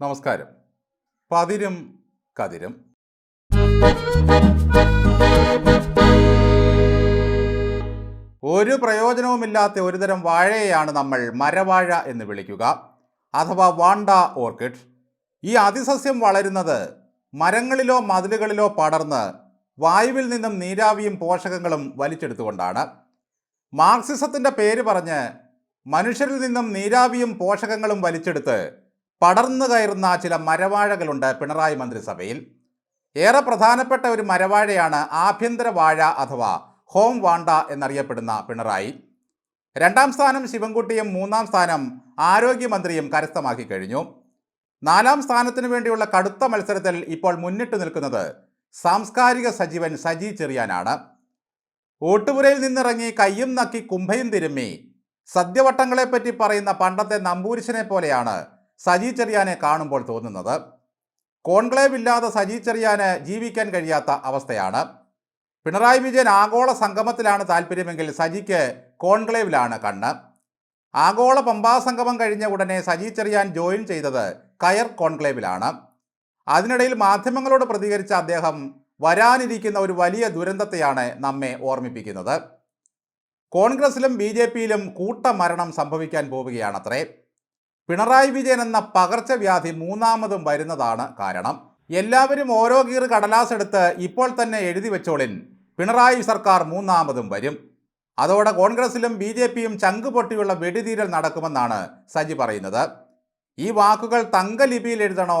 നമസ്കാരം. പതിരും കതിരും. ഒരു പ്രയോജനവുമില്ലാത്ത ഒരുതരം വാഴയെയാണ് നമ്മൾ മരവാഴ എന്ന് വിളിക്കുക. അഥവാ വാണ്ട ഓർക്കിഡ്. ഈ അതിസസ്യം വളരുന്നത് മരങ്ങളിലോ മതിലുകളിലോ പടർന്ന് വായുവിൽ നിന്നും നീരാവിയും പോഷകങ്ങളും വലിച്ചെടുത്തുകൊണ്ടാണ്. മാർക്സിസത്തിന്റെ പേര് പറഞ്ഞ് മനുഷ്യരിൽ നിന്നും നീരാവിയും പോഷകങ്ങളും വലിച്ചെടുത്ത് പടർന്നു കയറുന്ന ചില മരവാഴകളുണ്ട് പിണറായി മന്ത്രിസഭയിൽ. ഏറെ പ്രധാനപ്പെട്ട ഒരു മരവാഴയാണ് ആഭ്യന്തര വാഴ അഥവാ ഹോം വാണ്ട എന്നറിയപ്പെടുന്ന പിണറായി. രണ്ടാം സ്ഥാനം ശിവൻകുട്ടിയും മൂന്നാം സ്ഥാനം ആരോഗ്യമന്ത്രിയും കരസ്ഥമാക്കി കഴിഞ്ഞു. നാലാം സ്ഥാനത്തിനു വേണ്ടിയുള്ള കടുത്ത മത്സരത്തിൽ ഇപ്പോൾ മുന്നിട്ട് നിൽക്കുന്നത് സാംസ്കാരിക സജീവൻ സജി ചെറിയാനാണ്. ഓട്ടുപുരയിൽ നിന്നിറങ്ങി കയ്യും നക്കി കുംഭയും തിരുമ്മി സദ്യവട്ടങ്ങളെപ്പറ്റി പറയുന്ന പണ്ടത്തെ നമ്പൂരിശനെ പോലെയാണ് സജി ചെറിയാനെ കാണുമ്പോൾ തോന്നുന്നത്. കോൺക്ലേവ് ഇല്ലാതെ സജി ചെറിയാന് ജീവിക്കാൻ കഴിയാത്ത അവസ്ഥയാണ്. പിണറായി വിജയൻ ആഗോള സംഗമത്തിലാണ് താല്പര്യമെങ്കിൽ സജിക്ക് കോൺക്ലേവിലാണ് കണ്ണ്. ആഗോള പമ്പാ സംഗമം കഴിഞ്ഞ ഉടനെ സജി ചെറിയാൻ ജോയിൻ ചെയ്തത് കയർ കോൺക്ലേവിലാണ്. അതിനിടയിൽ മാധ്യമങ്ങളോട് പ്രതികരിച്ച അദ്ദേഹം വരാനിരിക്കുന്ന ഒരു വലിയ ദുരന്തത്തെയാണ് നമ്മെ ഓർമ്മിപ്പിക്കുന്നത്. കോൺഗ്രസിലും ബി ജെ പിയിലും കൂട്ടമരണം സംഭവിക്കാൻ പോവുകയാണത്രേ. പിണറായി വിജയൻ എന്ന പകർച്ചവ്യാധി മൂന്നാമതും വരുന്നതാണ് കാരണം. എല്ലാവരും ഓരോ ഗീർ കടലാസ് എടുത്ത് ഇപ്പോൾ തന്നെ എഴുതി വെച്ചോളിൻ. പിണറായി സർക്കാർ മൂന്നാമതും വരും. അതോടെ കോൺഗ്രസിലും ബി ജെ പിയും ചങ്ക് പൊട്ടിയുള്ള വെടിതീരൽ നടക്കുമെന്നാണ് സജി പറയുന്നത്. ഈ വാക്കുകൾ തങ്കലിപിയിൽ എഴുതണോ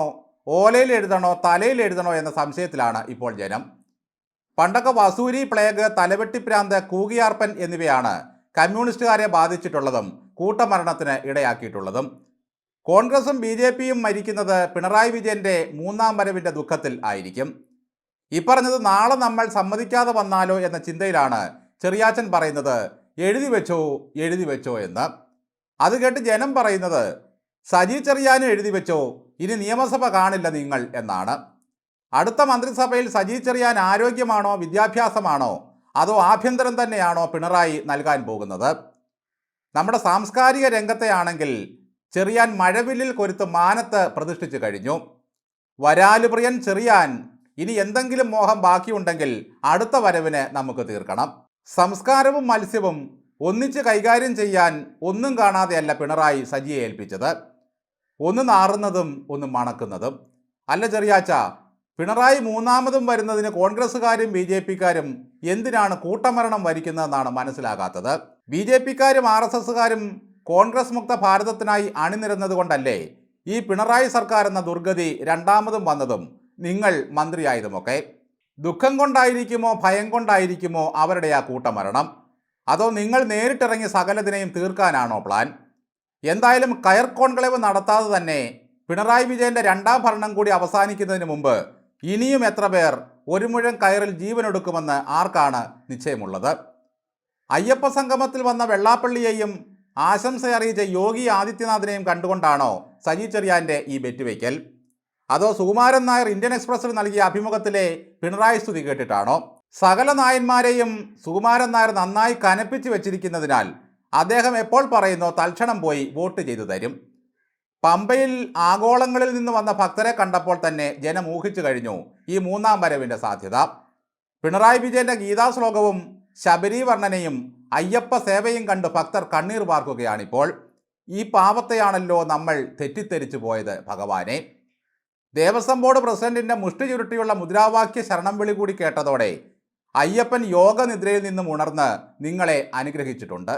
ഓലയിൽ എഴുതണോ തലയിൽ എഴുതണോ എന്ന സംശയത്തിലാണ് ഇപ്പോൾ ജനം. പണ്ടൊക്കെ വസൂരി പ്ലേഗ് തലവെട്ടിപ്രാന്ത് കൂകിയാർപ്പൻ എന്നിവയാണ് കമ്മ്യൂണിസ്റ്റുകാരെ ബാധിച്ചിട്ടുള്ളതും കൂട്ടമരണത്തിന് ഇടയാക്കിയിട്ടുള്ളതും. കോൺഗ്രസും ബി ജെ പിയും മരിക്കുന്നത് പിണറായി വിജയന്റെ മൂന്നാം വരവിന്റെ ദുഃഖത്തിൽ ആയിരിക്കും. ഇപ്പറഞ്ഞത് പറഞ്ഞത് നാളെ നമ്മൾ സമ്മതിക്കാതെ വന്നാലോ എന്ന ചിന്തയിലാണ് ചെറിയാച്ചൻ പറയുന്നത്. എഴുതി വെച്ചോ എഴുതി വെച്ചോ എന്ന്. അത് കേട്ട് ജനം പറയുന്നത് സജി ചെറിയാനും എഴുതി വെച്ചോ ഇനി നിയമസഭ കാണില്ല നിങ്ങൾ എന്നാണ്. അടുത്ത മന്ത്രിസഭയിൽ സജി ചെറിയാൻ ആരോഗ്യമാണോ വിദ്യാഭ്യാസമാണോ അതോ ആഭ്യന്തരം തന്നെയാണോ പിണറായി നൽകാൻ പോകുന്നത്? നമ്മുടെ സാംസ്കാരിക രംഗത്തെയാണെങ്കിൽ ചെറിയാൻ മഴവില്ലിൽ കൊരുത്ത് മാനത്ത് പ്രതിഷ്ഠിച്ചു കഴിഞ്ഞു. വരാലുപ്രിയൻ ചെറിയാൻ ഇനി എന്തെങ്കിലും മോഹം ബാക്കിയുണ്ടെങ്കിൽ അടുത്ത വരവിന് നമുക്ക് തീർക്കണം. സംസ്കാരവും മത്സ്യവും ഒന്നിച്ച് കൈകാര്യം ചെയ്യാൻ ഒന്നും കാണാതെയല്ല പിണറായി സജിയെ ഏൽപ്പിച്ചത്. ഒന്ന് നാറുന്നതും ഒന്ന് മണക്കുന്നതും. അല്ല ചെറിയാച്ച പിണറായി മൂന്നാമതും വരുന്നതിന് കോൺഗ്രസ്സുകാരും ബി ജെ പിക്കാരും എന്തിനാണ് കൂട്ടമരണം വരിക്കുന്നതെന്നാണ് മനസ്സിലാകാത്തത്. ബി ജെ പിക്കാരും ആർ എസ് എസുകാരും കോൺഗ്രസ് മുക്ത ഭാരതത്തിനായി അണിനിരുന്നതുകൊണ്ടല്ലേ ഈ പിണറായി സർക്കാർ എന്ന ദുർഗതി രണ്ടാമതും വന്നതും നിങ്ങൾ മന്ത്രിയായതുമൊക്കെ? ദുഃഖം കൊണ്ടായിരിക്കുമോ ഭയം കൊണ്ടായിരിക്കുമോ അവരുടെ ആ കൂട്ടമരണം? അതോ നിങ്ങൾ നേരിട്ടിറങ്ങി സകലതിനെയും തീർക്കാനാണോ പ്ലാൻ എന്തായാലും കയർ കോൺക്ലേവ് നടത്താതെ തന്നെ പിണറായി വിജയന്റെ രണ്ടാം ഭരണം കൂടി അവസാനിക്കുന്നതിന് മുമ്പ് ഇനിയും എത്ര പേർ ഒരു മുഴം കയറിൽ ജീവനൊടുക്കുമെന്ന് ആർക്കാണ് നിശ്ചയമുള്ളത്? അയ്യപ്പ സംഗമത്തിൽ വന്ന വെള്ളാപ്പള്ളിയെയും ആശംസ അറിയിച്ച യോഗി ആദിത്യനാഥിനെയും കണ്ടുകൊണ്ടാണോ സജി ചെറിയാന്റെ ഈ ബെറ്റുവയ്ക്കൽ? അതോ സുകുമാരൻ നായർ ഇന്ത്യൻ എക്സ്പ്രസിൽ നൽകിയ അഭിമുഖത്തിലെ പിണറായി സ്തുതി കേട്ടിട്ടാണോ? സകല നായന്മാരെയും സുകുമാരൻ നായർ നന്നായി കനപ്പിച്ച് വെച്ചിരിക്കുന്നതിനാൽ അദ്ദേഹം എപ്പോൾ പറയുന്നോ തൽക്ഷണം പോയി വോട്ട് ചെയ്തു തരും. പമ്പയിൽ ആഗോളങ്ങളിൽ നിന്ന് വന്ന ഭക്തരെ കണ്ടപ്പോൾ തന്നെ ജനം ഊഹിച്ചു കഴിഞ്ഞു ഈ മൂന്നാം വരവിന്റെ സാധ്യത. പിണറായി വിജയന്റെ ഗീതാശ്ലോകവും ശബരി വർണനയും അയ്യപ്പ സേവയും കണ്ട് ഭക്തർ കണ്ണീർ പാർക്കുകയാണിപ്പോൾ ഈ പാവത്തെയാണല്ലോ നമ്മൾ തെറ്റിദ്ധരിച്ചു പോയത് ഭഗവാനെ. ദേവസ്വം ബോർഡ് പ്രസിഡന്റിന്റെ മുഷ്ടി ചുരുട്ടിയുള്ള മുദ്രാവാക്യ ശരണം വിളി കൂടി കേട്ടതോടെ അയ്യപ്പൻ യോഗനിദ്രയിൽ നിന്നും ഉണർന്ന് നിങ്ങളെ അനുഗ്രഹിച്ചിട്ടുണ്ട്.